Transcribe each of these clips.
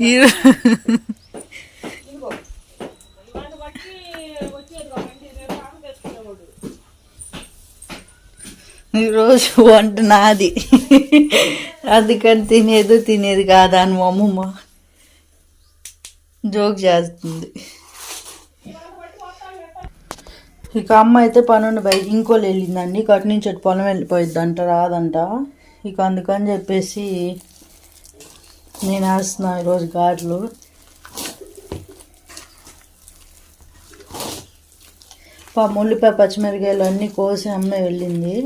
ఈ- ఈరోజు వంట నాది. అందుకని తినేది తినేది కాదా అని మా అమ్మమ్మ జోక్ చేస్తుంది. ఇక అమ్మ అయితే పనుండి బయట ఇంకోళ్ళు వెళ్ళిందండి. కటు నుంచి అటు పొలం వెళ్ళిపోయిద్దంట రాదంట. ఇక అందుకని చెప్పేసి నేను వేస్తున్నా ఈరోజు గాట్లు పా ఉల్లిపాయ పచ్చిమిరకాయలు అన్నీ కోసి అమ్మే వెళ్ళింది.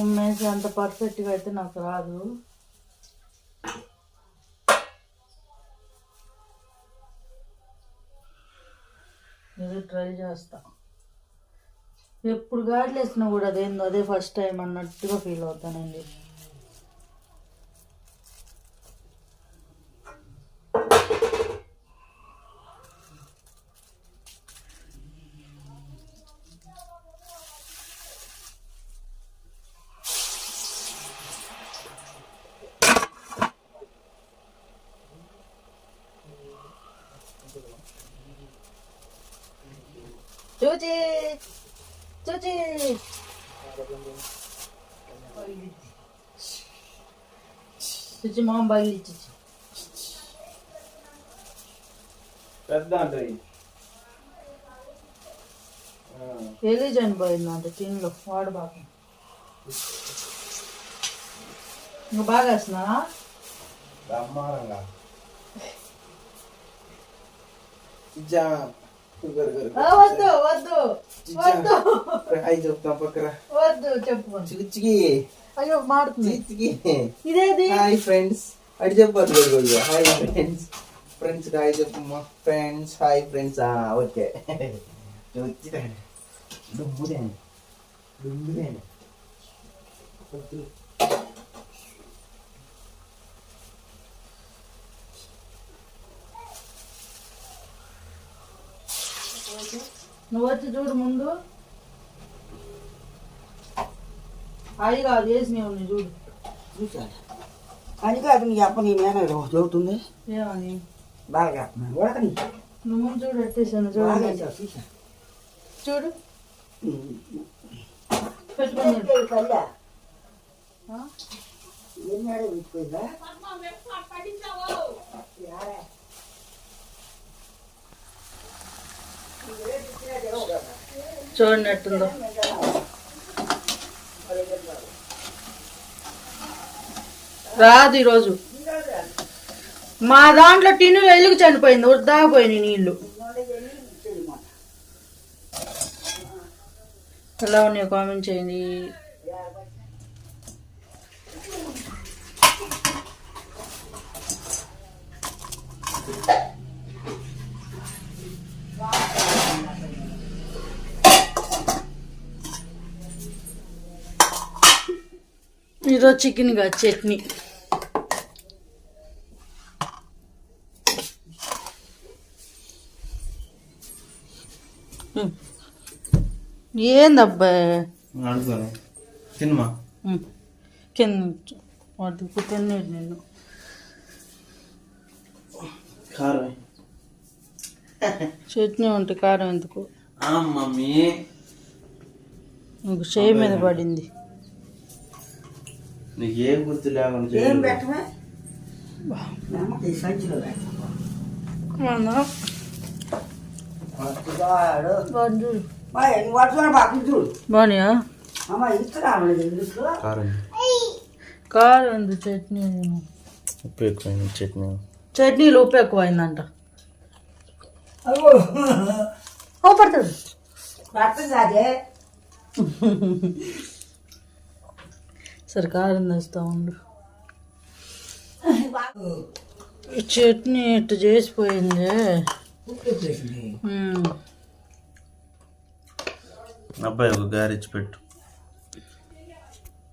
అమ్మేసి అంత పర్ఫెక్ట్గా అయితే నాకు రాదు. ఇది ట్రై చేస్తా. ఎప్పుడు గాడ్లు వేసినా కూడా అదేందో అదే ఫస్ట్ టైం అన్నట్టుగా ఫీల్ అవుతానండి. చూచి చూచి చూచి మామ బయలు పెద్ద అంటది ఎలి చనిపోయిందంట టిన్లో వాడు బాగా నువ్వు బాగా వేస్తున్నా బ్రహ్మాండంగా చిచ్చా గరు గరు వద్దు వద్దు వద్దు హాయ్ చెప్తాం పక్కన వద్దు చెప్పు చికిచికి అయ్యో మాడుతుంది చికిచికి ఇదేది హాయ్ ఫ్రెండ్స్ అడి చెప్పారు గడు గడు హాయ్ ఫ్రెండ్స్ ఫ్రెండ్స్ హాయ్ చెప్పమ్మా ఫ్రెండ్స్ హాయ్ ఫ్రెండ్స్ ఓకే వచ్చిదాను డుబ్బుదాను డుబ్బుదాను వద్దు నువ్వు వచ్చి చూడు ముందు. అవి కాదు వేసినవి ఉన్నాయి చూడు. చూశాను అని కాదు నీ అప్ప నీ మీద చదువుతుంది ఏమని? బాగా ఉడకని నువ్వు ముందు చూడు ఎట్టేసాను చూడు. చూశా. చూడు. పెట్టుకుని ఏ తల్లా, చూడండి ఎట్టుందో. రాదు ఈరోజు. మా దాంట్లో టిన్ను ఎలుగు చనిపోయింది వృద్దాపోయినాయి నీళ్ళు ఎలా ఉన్నాయో కామెంట్ చేయండి. ఈరోజు చికెన్గా చట్నీ. ఏందబ్బా. కింద తిన్నాడు నేను కారం చట్నీ ఉంటే కారం ఎందుకు? మమ్మీ. చేయి మీద పడింది. నీకు ఏం గుర్తు లేకుండా ఏం. పెట్టమే సంచిలో కారం. కారం ఉంది చట్నీ ఉప్పు ఎక్కువైంది చట్నీ. చట్నీలు ఉప్పు ఎక్కువైందంట. పడుతుంది. పడుతుంది అదే. సరే కారం తెస్తా ఉండు. ఈ చట్నీ ఇట్టు చేసిపోయింది. అబ్బాయి ఒక గారెచ్చి పెట్టు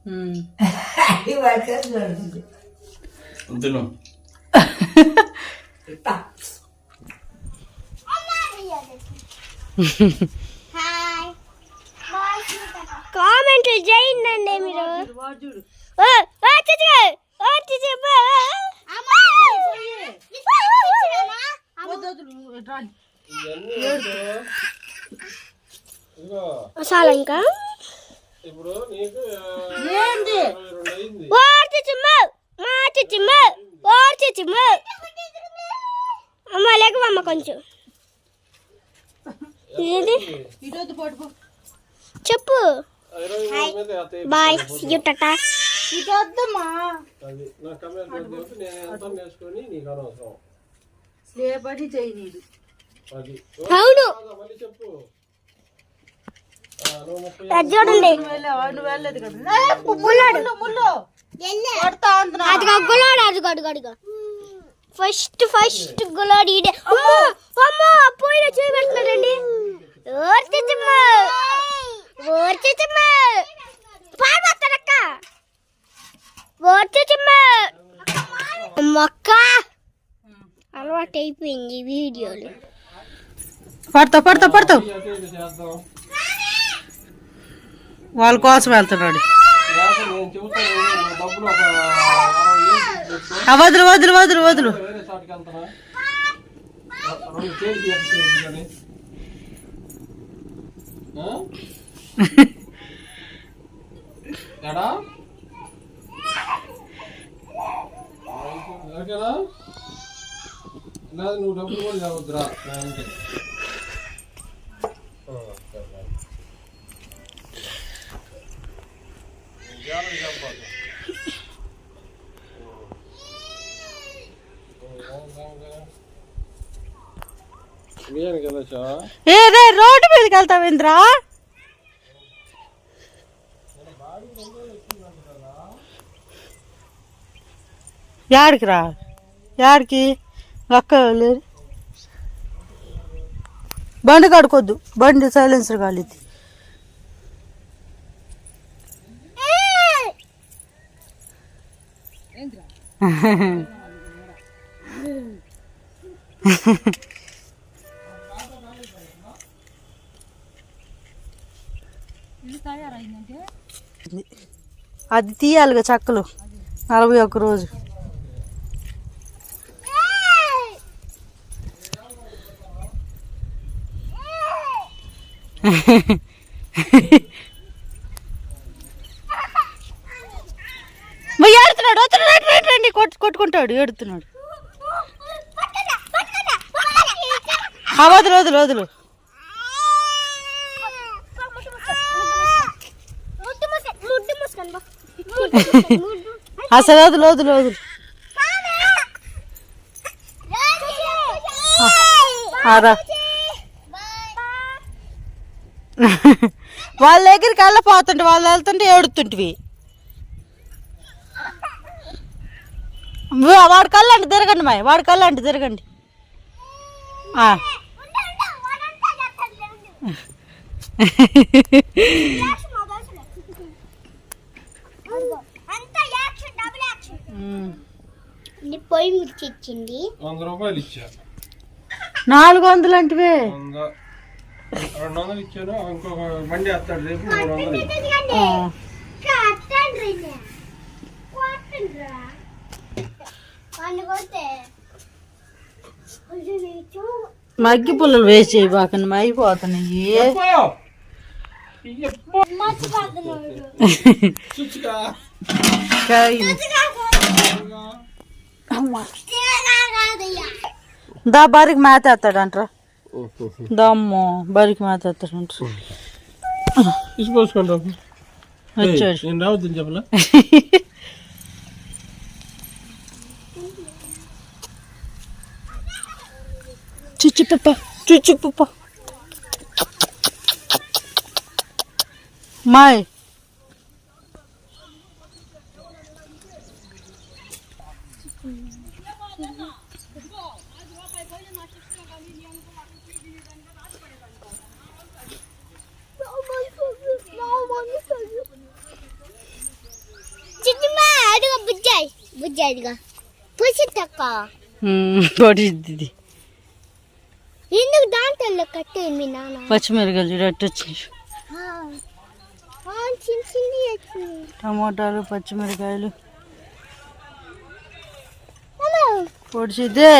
తిను కామెంట్లు చేయండి మీరు ఓ, ఓ, చిచి, ఓ, చిచి, చాలా ఇంకా ఏంది అమ్మ లేకవమ్మ కొంచెం చెప్పు. బాయ్ యూ టాటా ఇటొద్దమ్మా ఏ పని చేయి నీదు అవును. చూడండి. ఫస్ట్ ఫస్ట్ గులాడు అమ్మో. అమ్మో పోయిన అలవాటు అయిపోయింది వీడియోలు. పడతావు పడతావు పడతావు వాళ్ళ కోసం వెళ్తున్నాడు. వదులు వదులు వదులు వదులు. ఎడా? లేదు నువ్వు డబ్బులు కూడా చదవద్దురా అంతే బియ్యానికి వెళ్ళొచ్చా? ఏ రే రోడ్డు మీదకి వెళ్తావు ఇంద్రా. యాడికి రా? యాడికి? అక్క లేరు? బండి కడుకోద్దు బండి సైలెన్సర్ కాలేదు అది తీయాలిగా చక్కలు. నలభై ఒక్క రోజు. పోయి ఏడుతున్నాడు వస్తున్నాడు రండి, రండి, కొట్టు కొట్టుకుంటాడు ఏడుతున్నాడు. ఆ, వదులు వదులు. వదులు అసలు వదులు వదులు వదులు. ఆరా వాళ్ళ దగ్గరికి వెళ్ళపోతుంటే వాళ్ళు వెళ్తుంటే ఏడుతుంటివి. వాడి కళ్ళండి తిరగండి మాయ వాడి కళ్ళండి తిరగండి. పొయ్యి మిర్చి ఇచ్చింది వంద రూపాయలు ఇచ్చా నాలుగు వందలు అంటివే. వంద. రెండు వందలు ఇచ్చాను ఇంకొక బండి వేస్తాడు రేపు మూడు వందలు ఇవ్వు. ఆ. మగ్గి పుల్లలు వేసి బాకండి? చుచ్చుకా. దా బరికి మేత ఎత్తాడంట్రా దమ్మో బరికి మేత ఎత్తాడంట ఇసు పోసుకుంటాం వచ్చాడు నేను రావద్దని చెప్పలా చుచ్చు పప్ప చుచ్చు పప్ప మాయ్ బుజ్జాదిగా పుసితక్క పొడిద్ది ఎందుకు దాంట్లో కట్టేయండి మీ నాన్న పచ్చిమిరకాయలు వచ్చినాయి చిన్న చిన్న వచ్చింది టమాటాలు పచ్చిమిరకాయలు పొడిచిద్దే